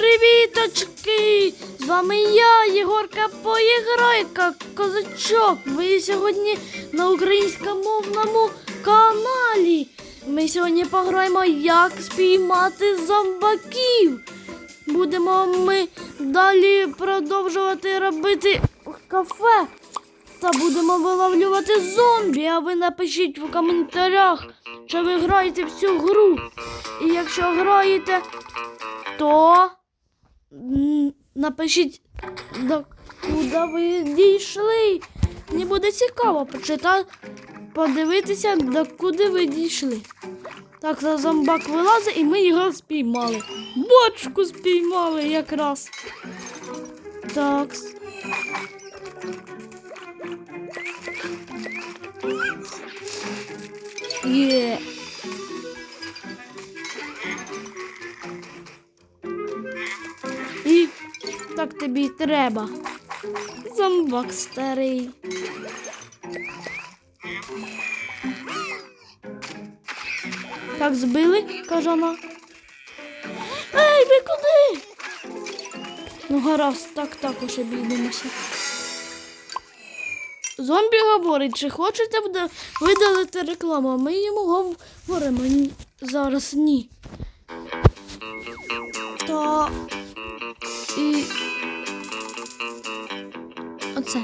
Привіточки! З вами я, Єгорка Поіграйка, козачок. Ви сьогодні на українськомовному каналі. Ми сьогодні пограємо, як спіймати зомбаків. Будемо ми далі продовжувати робити кафе та будемо виловлювати зомбі. А ви напишіть в коментарях, що ви граєте в цю гру. І якщо граєте, то напишіть, до куди ви дійшли. Мені буде цікаво почитати, подивитися, до куди ви дійшли. Так, за зомбак вилазить і ми його спіймали. Бочку спіймали якраз. Так. Є. тобі треба. Зомбак старий. Так збили, каже вона. Ей, ви куди? Ну, гаразд, так також обійдемося. Зомбі говорить, чи хочете видалити рекламу? Ми йому говоримо «Ні, зараз ні. Та і оце.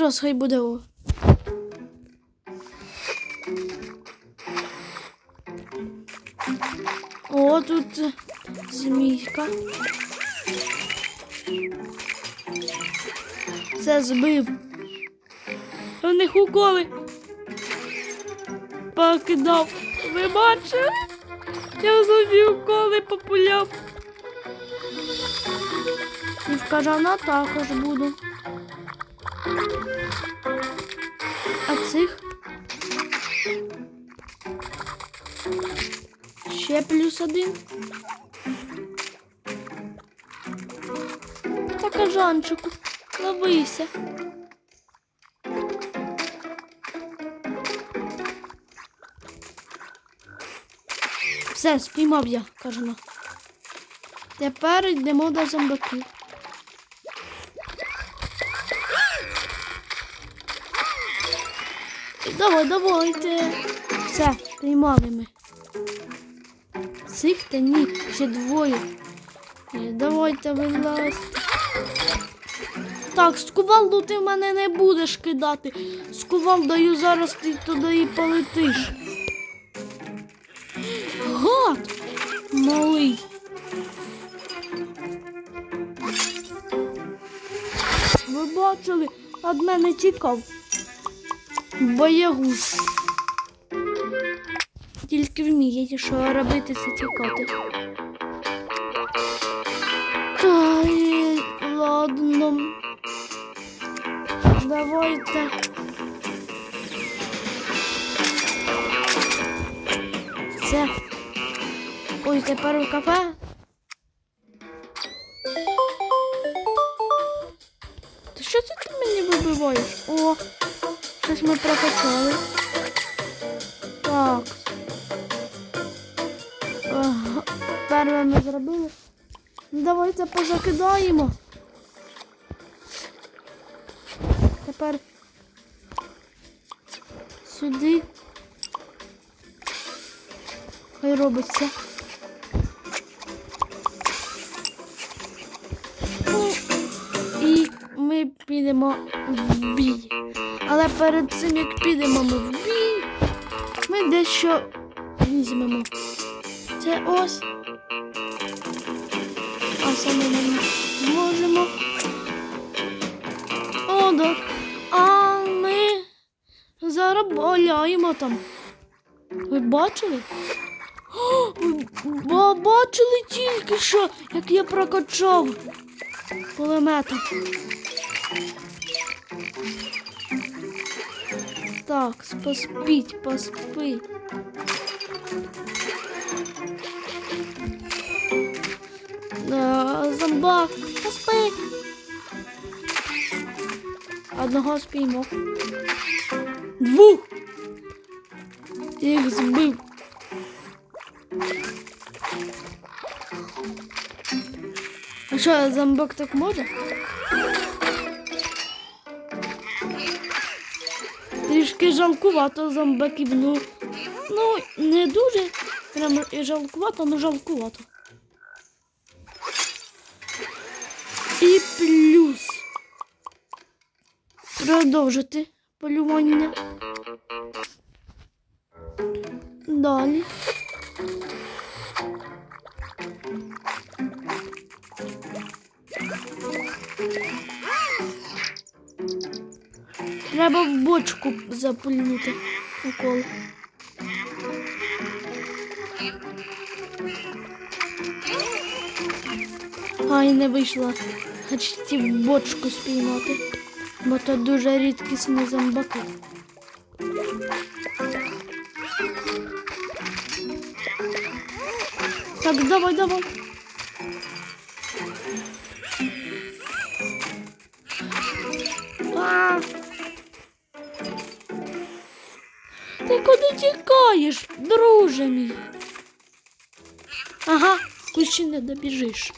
Раз буде о. О, тут змійка. Це збив. У них уколи. Покидав. Ви бачили? Я собі уколи популяв. І в кажана також буду. А цих? Ще плюс один. Та кажанчику, ловися. Все, спіймав я, кажана. Тепер йдемо до зомбаків. Давай, давайте. Все, спіймали ми. Цих та ні, ще двоє. Е, Давайте, вилазь. Так, з кувалду ти в мене не будеш кидати. З кувалдою зараз ти туди і полетиш. Гад! Малий. Бачили, від мене тікав. Боягуз. Тільки вміє, що робити це тікати. Та ладно. Давайте. Все. Ой, тепер у кафе. Щось ми прокачали. Так. Ага, Перше ми зробили. Ну, Давайте позакидаємо. Тепер сюди. Хай робиться. Підемо в бій. Але перед цим, як підемо ми в бій, ми дещо візьмемо. Це ось. А саме ми можемо. О. А ми заробляємо там. Ви бачили? О, ви ба- бачили тільки що, як я прокачав кулемета. Так, поспіть, поспи. Е, зомба, поспи. Одного спіймо. Двух. Я їх збив. А що, зомбак так може? Трішки жалкувато зомбаків, ну, ну, не дуже. Прямо і жалкувато, ну жалкувато. І плюс. Продовжити полювання. Далі. Треба в бочку запульнути укол. Ай, не вийшло. Хотів в бочку спіймати, бо то дуже рідкісні зомбаки. Так, давай, давай. Куди тікаєш, друже мій? Ага, ще не добіжиш.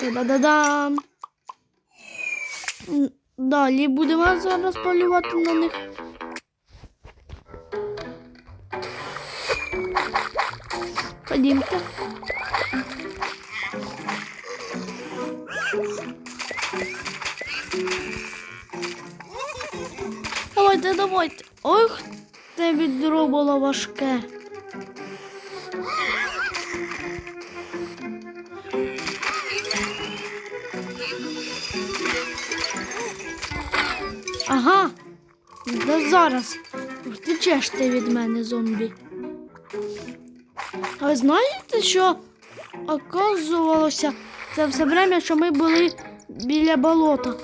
Та-да-да-дам. Далі будемо зараз полювати на них. Ходімте. Давайте, давайте. Ох, те відро було важке. Ага. Да зараз. Втечеш ти від мене, зомбі. А знаєте, що оказувалося це все время, що ми були біля болота.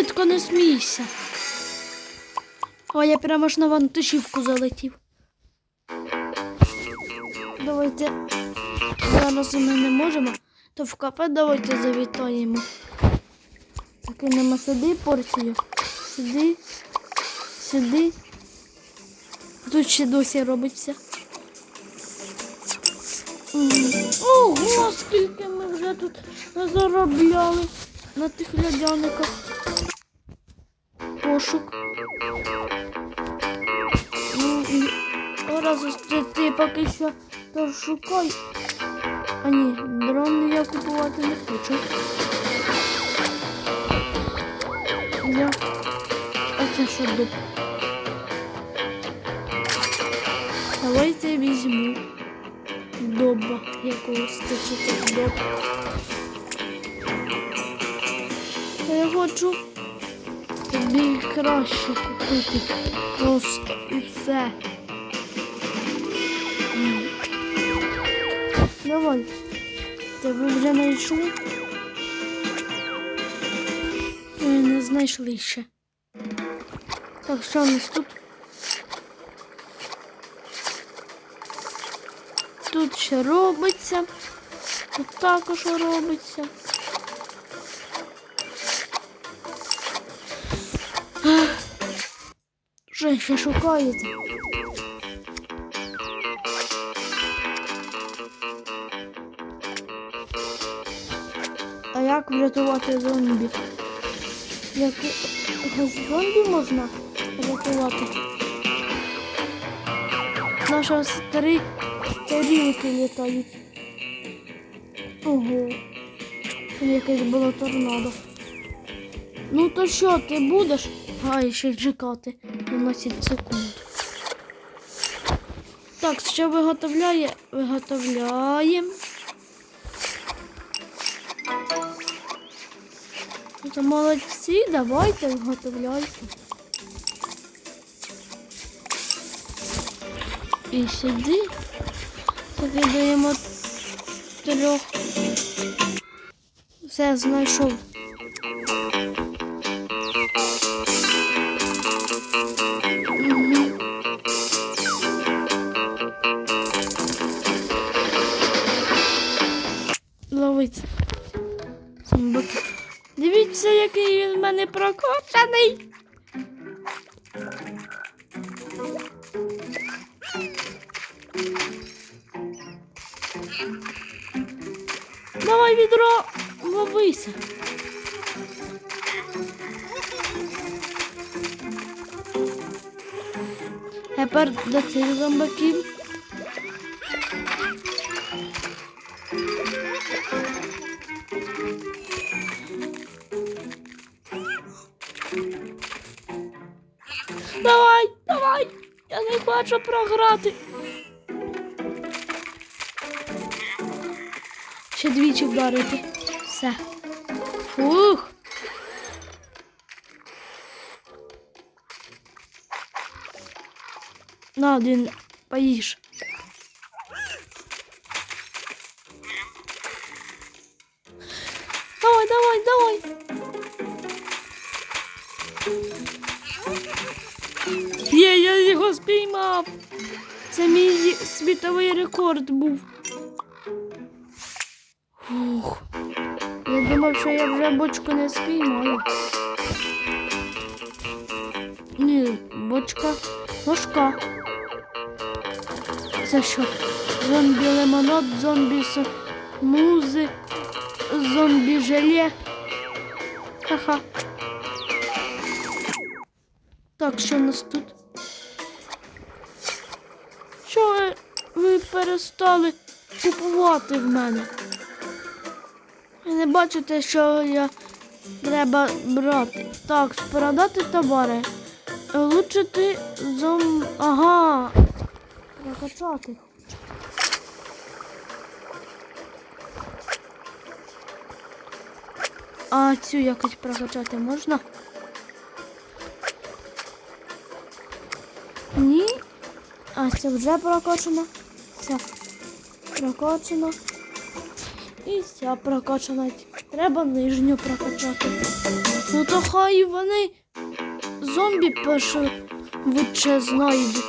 Швидко не смійся. О, я прямо ж на вантажівку залетів. Давайте зараз ми не можемо, то в кафе давайте завітаємо. Закинемо сюди порцію. Сюди, сюди. Тут ще досі робиться. Ого, скільки ми вже тут заробляли на тих льодяниках. Пошук. Ну, Раз ти, поки що то шукай. А ні, дрон я купувати не хочу. Я. А це що дуб? Давайте візьму доба якогось точити доб. Я хочу краще купити. Просто і все. Давай. Тебе вже знайшли? Е, Не знайшли ще. Так, що у нас тут? Тут ще робиться. Тут також робиться. Ще шукаєте? А як врятувати зомбі? Як зомбі можна врятувати? Наші старі тарілки літають. Ого. Якесь було торнадо. Ну то що, ти будеш? Ай, ще чекати 12 секунд. Так, що виготовляє? Виготовляємо. То молодці, давайте виготовляйте. І сюди закидаємо трьох. Все, знайшов. який він в мене прокошений. Давай відро ловися. Тепер до цих зомбаків. Давай, давай! Я не хочу програти. Ще двічі вдарити. Все. Фух. На один поїж. Це мій світовий рекорд був. Фух. Я думав, що я вже бочку не спіймаю. Ні, бочка ложка. Це що? Зомбі лимонад, зомбі музи, зомбі желе. Ха-ха. Так, що у нас тут? Перестали купувати в мене? Ви не бачите, що я треба брати. Так, продати товари. Улучшити зом. Ага. Прокачати. А цю якось прокачати можна? Ні. А це вже прокачано. Це прокачано. І ця прокачана. Треба нижню прокачати. Ну то хай вони зомбі лучше знайдуть.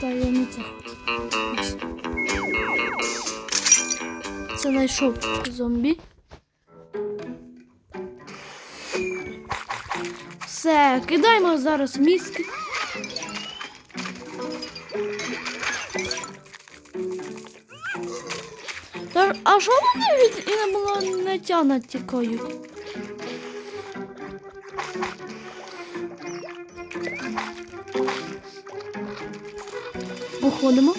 Та я не це. Це знайшов зомбі. Все, кидаємо зараз мізки. А що вони від інопланетяна тікають? Уходимо.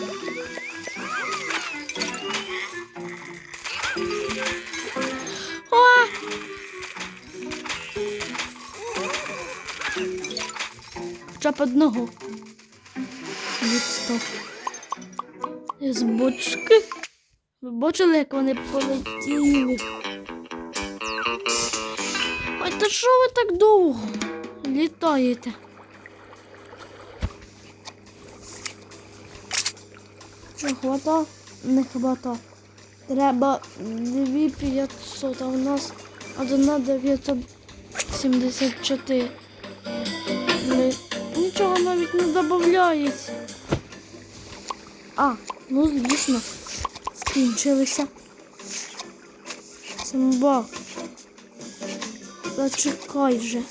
А! Хоча б одного. Відстав. З бочки. Бачили, як вони полетіли? Ой, та що ви так довго літаєте? Що, хвата? Не хвата. Треба 2500, а у нас одна 974. Нічого навіть не додається. А, ну звісно, скінчилися. Симба. Зачекай же.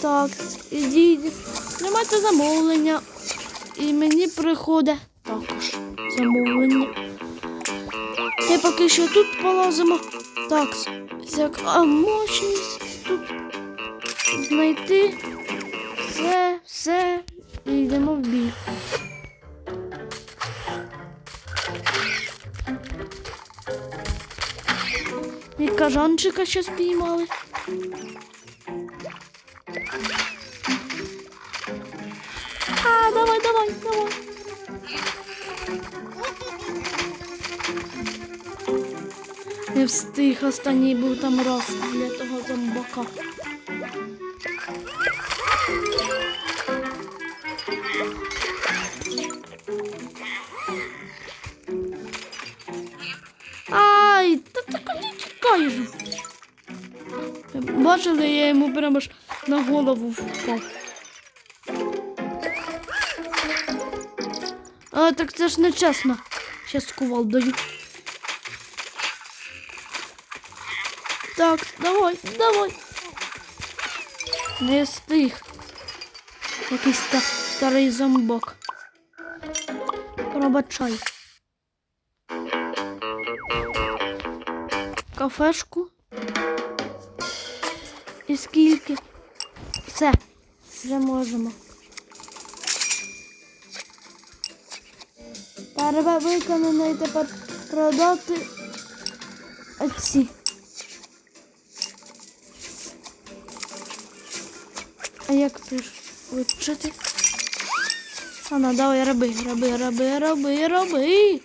Так, ідіть, тримайте замовлення. І мені приходить також замовлення. Я поки що тут полазимо. Так, яка мощність тут знайти. Все, все, йдемо в бій. І кажанчика ще спіймали. А, давай, давай, давай. Не встиг, останній був там раз для того зомбака. Бачили, я йому прямо ж на голову впав. А, так це ж нечесно. Щас кувал даю. Так, давай, давай. Не встиг. Якийсь ста- старий зомбак. Пробачай. кафешку. Скільки? Все, вже можемо. Треба виконано і тепер продати оці. А як пришвидшити? А ну, давай роби, роби, роби, роби, роби.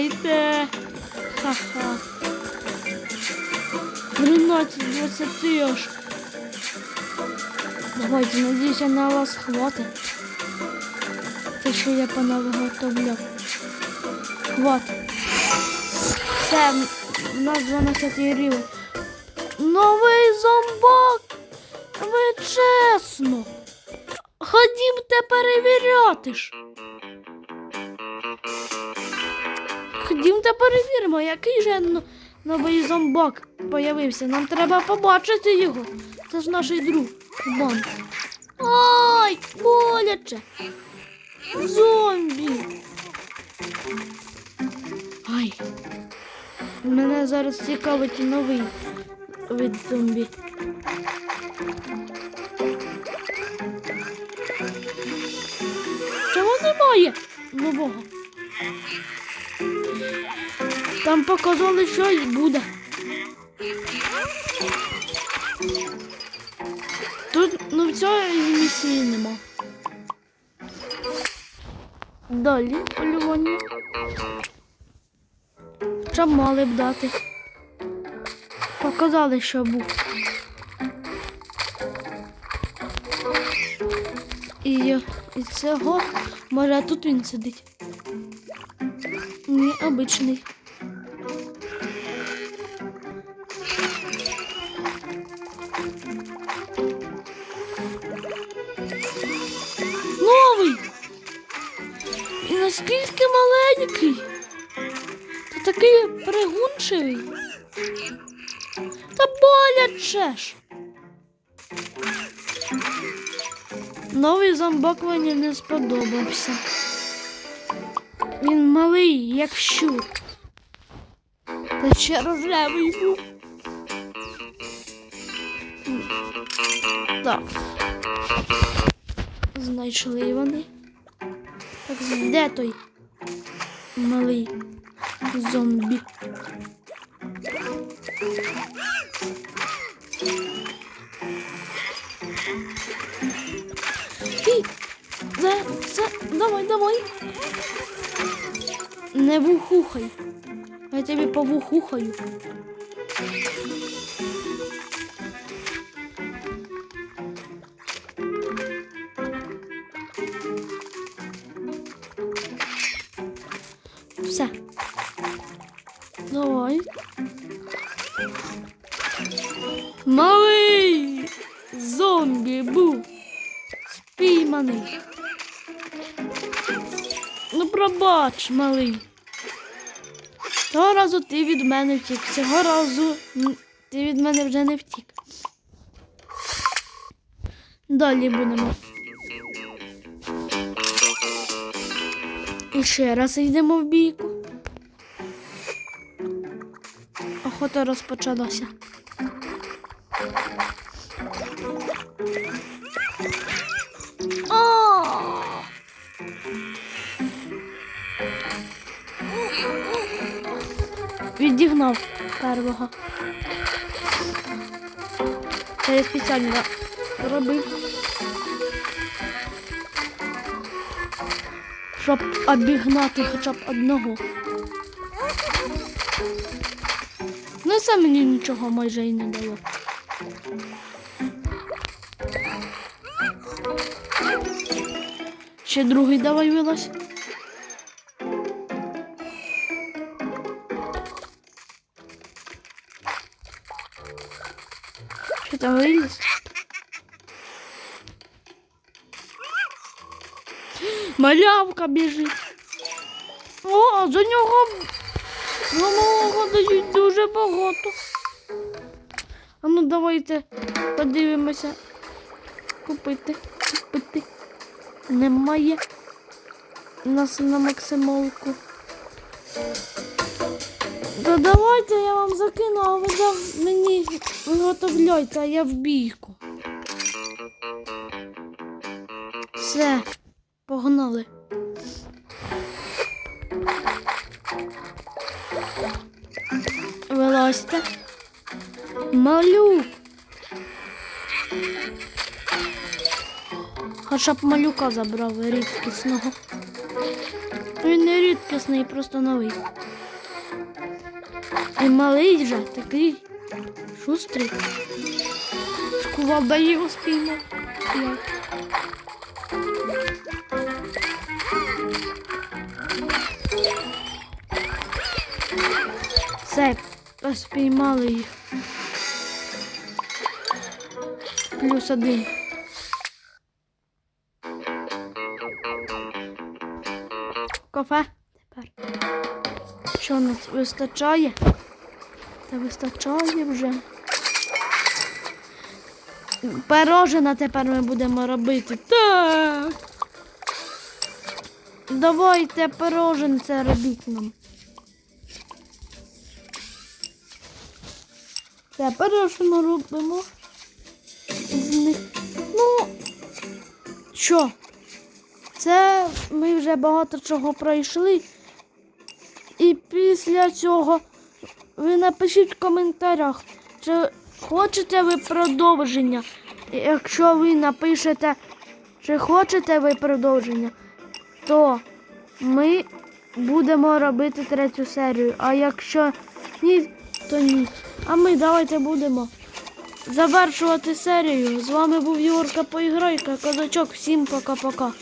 Давайте. Ха-ха. 13, 20 аж. Давайте, надеюсь, на вас хватит. Те, що я понавиготовляв. Хватить. Все, в нас 12 рівень. Новий зомбак! Ви чесно. Ходімте перевіряти ж. Ходімте перевіримо, який же новий зомбак появився. Нам треба побачити його. Це ж наш друг. Кубан. Ай, боляче. Зомбі. Ай. Мене зараз цікавить новий вид зомбі. Чому немає нового? Там показали, що й буде. Тут ну цієї місії нема. Далі полювання. Що мали б дати? Показали, що був. І, і цього, може, тут він сидить. Ні, обичний. Новий! І наскільки маленький. Та такий пригунчивий. Та боляче ж. Новий зомбак мені не сподобався. Він малий, як щур. Та ще рожевий був. Так. Знайшли вони. Так, де той малий зомбі? Не вухухай. Я тебе повухухаю. Все. Давай. Малий зомбі був спійманий. Ну, пробач, малий. Того разу ти від мене втік. Цього разу ти від мене вже не втік. Далі будемо. І ще раз йдемо в бійку. Охота розпочалася. Відігнав первого. Це я спеціально робив. Щоб обігнати хоча б одного. Ну це мені нічого майже і не дало. Ще другий давай вилазь. Малявка біжить. О, за нього за малого дають дуже багато. А ну давайте подивимося. Купити, купити. немає. У нас на максималку. То давайте я вам закину, а ви мені виготовляйте, а я в бійку. Все, погнали. Вилазьте. Малюк. Хоча б малюка забрав рідкісного. Він не рідкісний, просто новий. І малий же такий шустрий. Скувалда його спіймав. Як? Все, спіймали їх. Плюс один. Кафе тепер. Що нас вистачає? Та вистачає вже. Пирожина тепер ми будемо робити. Так. Давайте пироженце робіть нам. Це пирожено робимо. З них. Ну, що? Це ми вже багато чого пройшли. І після цього ви напишіть в коментарях, чи хочете ви продовження. Якщо ви напишете, чи хочете ви продовження, то ми будемо робити третю серію. А якщо ні, то ні. А ми давайте будемо завершувати серію. З вами був Юрка Поіграйка, Козачок. Всім пока-пока.